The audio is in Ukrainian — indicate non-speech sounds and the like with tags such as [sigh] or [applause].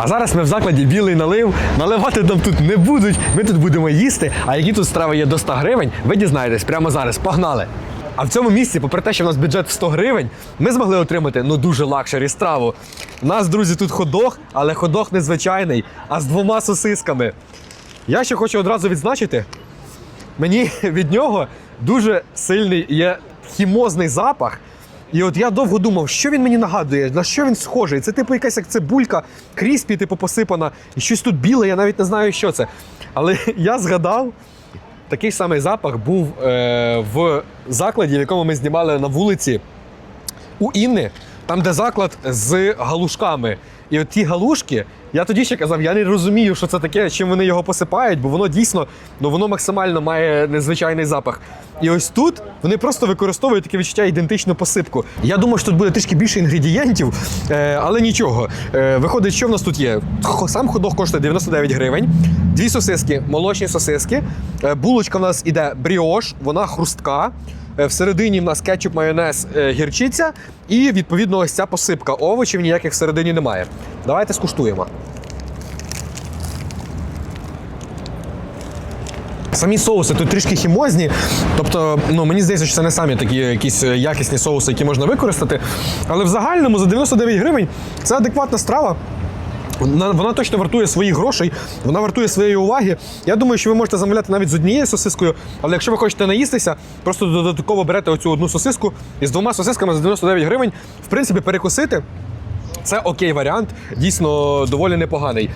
А зараз ми в закладі білий налив. Наливати нам тут не будуть. Ми тут будемо їсти. А які тут страви є до 100 гривень, ви дізнаєтесь прямо зараз. Погнали! А в цьому місці, попри те, що в нас бюджет в 100 гривень, ми змогли отримати ну дуже лакшері страву. У нас, друзі, тут ходох, але ходох не звичайний, а з двома сосисками. Я ще хочу одразу відзначити, мені [laughs] від нього дуже сильний є хімозний запах. І от я довго думав, що він мені нагадує, на що він схожий. Це типу якась як цибулька, кріспі, типу посипана, і щось тут біле, я навіть не знаю, що це. Але [laughs] я згадав, такий самий запах був е, в закладі, в якому ми знімали на вулиці у Інни, там, де заклад з галушками. І от ті галушки, я тоді ще казав, я не розумію, що це таке, чим вони його посипають, бо воно дійсно ну, воно максимально має незвичайний запах. І ось тут вони просто використовують таке відчуття ідентичну посипку. Я думаю, що тут буде трішки більше інгредієнтів, е, але нічого. Е, виходить, що в нас тут є? Сам ходок коштує 99 гривень, дві сосиски, молочні сосиски. Е, булочка в нас іде бріош, вона хрустка. Е, Всередині в нас кетчуп, майонез, е, гірчиця, і відповідно ось ця посипка. Овочів ніяких всередині немає. Давайте скуштуємо. Самі соуси тут трішки хімозні. Тобто, ну мені здається, що це не самі такі якісь е, якісні соуси, які можна використати. Але в загальному за 99 гривень це адекватна страва. Вона, точно вартує своїх грошей, вона вартує своєї уваги. Я думаю, що ви можете замовляти навіть з однією сосискою, але якщо ви хочете наїстися, просто додатково берете оцю одну сосиску і з двома сосисками за 99 гривень, в принципі, перекусити. Це окей варіант, дійсно доволі непоганий.